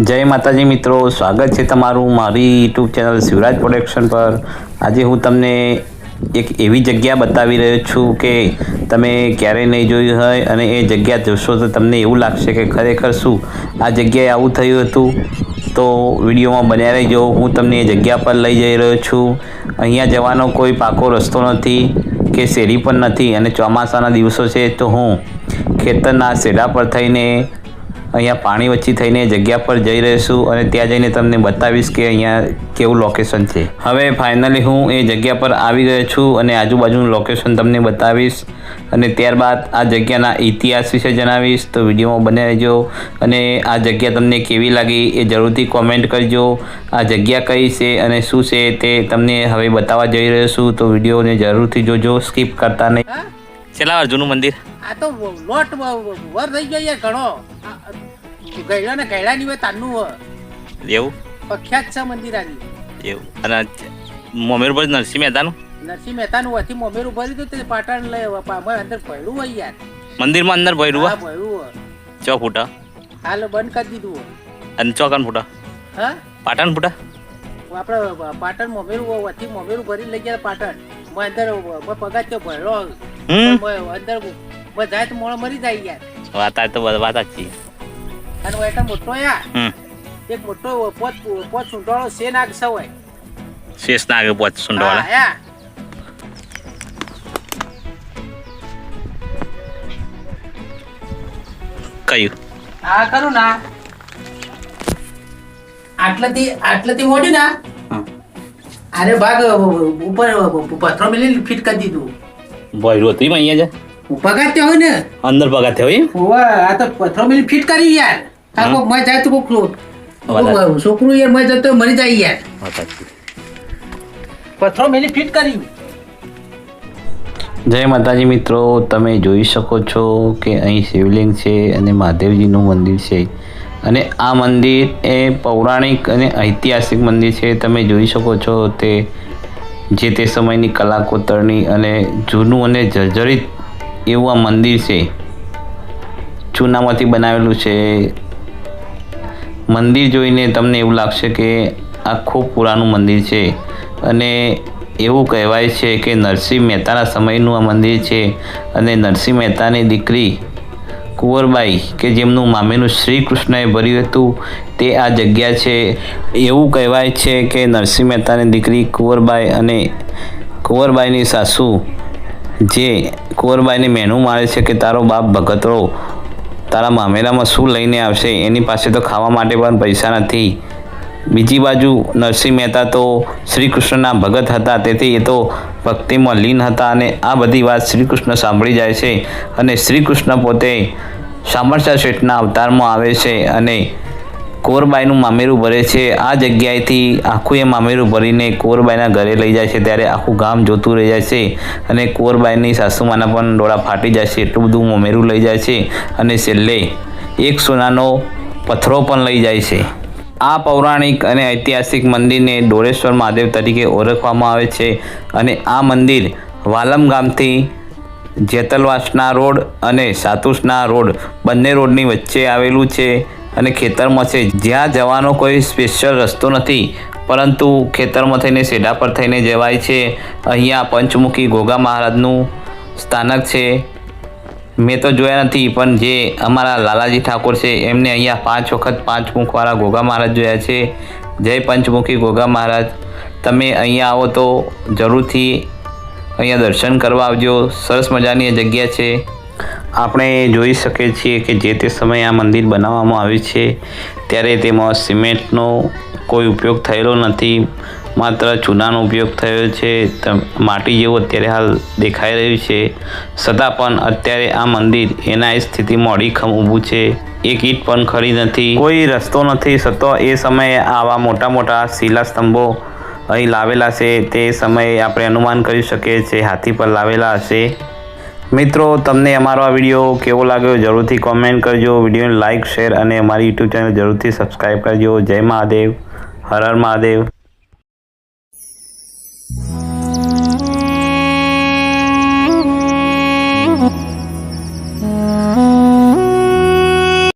જય માતાજી મિત્રો, સ્વાગત છે તમારું મારી યુટ્યુબ ચેનલ શિવરાજ પ્રોડક્શન પર. આજે હું તમને એક એવી જગ્યા બતાવી રહ્યો છું કે તમે ક્યારેય નહીં જોઈ હોય અને એ જગ્યા જોશો તો તમને એવું લાગશે કે ખરેખર શું? આ જગ્યાએ આવું થયું હતું. તો વિડીયોમાં બન્યા રહેજો. હું તમને એ જગ્યા પર લઈ જઈ રહ્યો છું. અહીંયા જવાનો કોઈ પાકો રસ્તો નથી કે શેરી પણ નથી અને ચોમાસાના દિવસો છે તો હું ખેતરના શેડા પર થઈને અહીંયા પાણી વચ્ચે થઈને જગ્યા પર જઈ રહીશું અને ત્યાં જઈને તમને બતાવીશ કે અહીંયા કેવું લોકેશન છે. હવે ફાઇનલી હું એ જગ્યા પર આવી ગયો છું અને આજુબાજુનું લોકેશન તમને બતાવીશ અને ત્યારબાદ આ જગ્યાના ઇતિહાસ વિશે જણાવીશ. તો વિડીયોમાં બને રહેજો અને આ જગ્યા તમને કેવી લાગી એ જરૂરથી કોમેન્ટ કરજો. આ જગ્યા કઈ છે અને શું છે તે તમને હવે બતાવવા જઈ રહ્યો છું. તો વિડીયોને જરૂરથી જોજો સ્કીપ કરતા નહીં. હા? વાર જૂનું મંદિર? આ તો લોટ વર થઈ ગયો યાર ઘણો. ગયેલા ને ગયેલા ની હોય. એવું? પ્રખ્યાત છે મંદિર આની એવું. અને મોમેર ઉપર નરસિંહ મહેતાનું? નરસિંહ મહેતા નું હતી મોમેરું ભરી દઉં તે પાટણ લઈ પા- મારે અંદર ભર્યું હોય યાર. મંદિરમાં અંદર ભર્યું હા ભર્યું હોય. ચો ફૂટા? હાલ બંધ કરી દીધું અને ચોકન ફૂટા? હા? પાટણ ફૂટા? આપણે પાટણ મોમેરું હોય. વથી મોમેરું ભરી લઈ ગયા પાટણ. મેં અંદર પગાર ભર્યો. હમ મેં અંદર મેં તો મોડો મરી જાય યાર. વાત તો વાત જ છે અને હું એટલા મોટો યાર. એક મોટો પોત પોત સૂંટાળો નાગ સવાય શેષ ના આગળ પહોંચ હા કયું? આ કરું ના. આટલાથી આટલાથી મોટી ના. અરે ભાગ ઉપર પથરો મિલી ફિટ કરી દીધું. ભર્યું હતું. એમ અહીંયા જ? પગાર હોય ને? અંદર પગા થયો એમ? હોવે, આ તો પથરો મિલી ફિટ કરી યાર. આ. કોકમાં જાય તો કોક છોકરું યારમાં જતો મરી જાય યાર. પથરો મિલી ફિટ કરી. જય માતાજી મિત્રો તમે જોઈ શકો છો કે અહીં શિવલિંગ છે અને મહાદેવજીનું મંદિર છે. અને આ મંદિર એ પૌરાણિક અને ઐતિહાસિક મંદિર છે. તમે જોઈ શકો છો તે જે તે સમયની કલા કોતરણી અને જૂનું અને જર્જરિત એવું આ મંદિર છે. ચૂનામાંથી બનાવેલું છે. મંદિર જોઈને તમને એવું લાગશે કે આ ખૂબ પુરાનું મંદિર છે. અને એવું કહેવાય છે કે નરસિંહ મહેતાના સમયનું આ મંદિર છે અને નરસિંહ મહેતાની દીકરી કુંવરબાઈ, કે જેમનું મામેનું શ્રી કૃષ્ણએ ભર્યું હતું, તે આ જગ્યા છે. એવું કહેવાય છે કે નરસિંહ મહેતાની દીકરી કુંવરબાઈ અને કુંવરબાઈની સાસુ, જે કુંવરબાઈને મેનું મારે છે કે તારો બાપ ભગતરો, તારા મામેરામાં શું લઈને આવશે, એની પાસે તો ખાવા માટે પણ પૈસા નથી. બીજી બાજુ નરસિંહ મહેતા તો શ્રી કૃષ્ણના ભગત હતા, તેથી એ તો ભક્તિમાં લીન હતા અને આ બધી વાત શ્રી કૃષ્ણ સાંભળી જાય છે અને શ્રી કૃષ્ણ પોતે સામરસા શેઠના અવતારમાં આવે છે અને કોરબાઈનું મામેરું ભરે છે. આ જગ્યાએથી આખું એ મામેરું ભરીને કોરબાઈના ઘરે લઈ જાય છે, ત્યારે આખું ગામ જોતું રહી જાય છે અને કોરબાઈની સાસુમાના પણ ડોળા ફાટી જાય છે, એટલું બધું મામેરું લઈ જાય છે અને છેલ્લે એક સોનાનો પથ્થરો પણ લઈ જાય છે. આ પૌરાણિક અને ઐતિહાસિક મંદિરને ડોળેશ્વર મહાદેવ તરીકે ઓળખવામાં આવે છે અને આ મંદિર વાલમ ગામથી જેતલવાસના રોડ અને સાતુસના રોડ બંને રોડની વચ્ચે આવેલું છે અને ખેતરમાં છે. જ્યાં જવાનો કોઈ સ્પેશિયલ રસ્તો નથી, પરંતુ ખેતરમાં થઈને સેડા પર થઈને જવાય છે. અહીંયા પંચમુખી ગોગા મહારાજનું સ્થાનક છે. મેં તો જોયા નથી, પણ જે અમારા લાલાજી ઠાકોર છે, એમને અહીંયા પાંચ વખત પાંચ મુખવાળા ગોગા મહારાજ જોયા છે. જય પંચમુખી ગોગા મહારાજ. તમે અહીંયા આવો તો જરૂરથી અહીંયા દર્શન કરવા આવજો. સરસ મજાની જગ્યા છે. આપણે જોઈ શકીએ છીએ કે જે તે સમયે આ મંદિર બનાવવામાં આવ્યું છે, ત્યારે તેમાં સિમેન્ટનો કોઈ ઉપયોગ થયેલો નથી, માત્ર ચૂનાનો ઉપયોગ થયો છે માટી જેવું અત્યારે હાલ દેખાઈ રહ્યું છે. છતાં પણ અત્યારે આ મંદિર એના એ સ્થિતિમાં અડીખમ ઊભું છે. એક ઈટ પણ ખરી નથી. કોઈ રસ્તો નથી, છતાં એ સમયે આવા મોટા મોટા શિલા સ્તંભો અહીં લાવેલા છે. તે સમયે આપણે અનુમાન કરી શકીએ છીએ, હાથી પર લાવેલા હશે. મિત્રો, તમને અમારો આ વીડિયો કેવો લાગ્યો જરૂરથી કોમેન્ટ કરજો. વિડીયોને લાઇક શેર અને અમારી યુટ્યુબ ચેનલ જરૂરથી સબસ્ક્રાઈબ કરજો. જય મહાદેવ. હર હર મહાદેવ.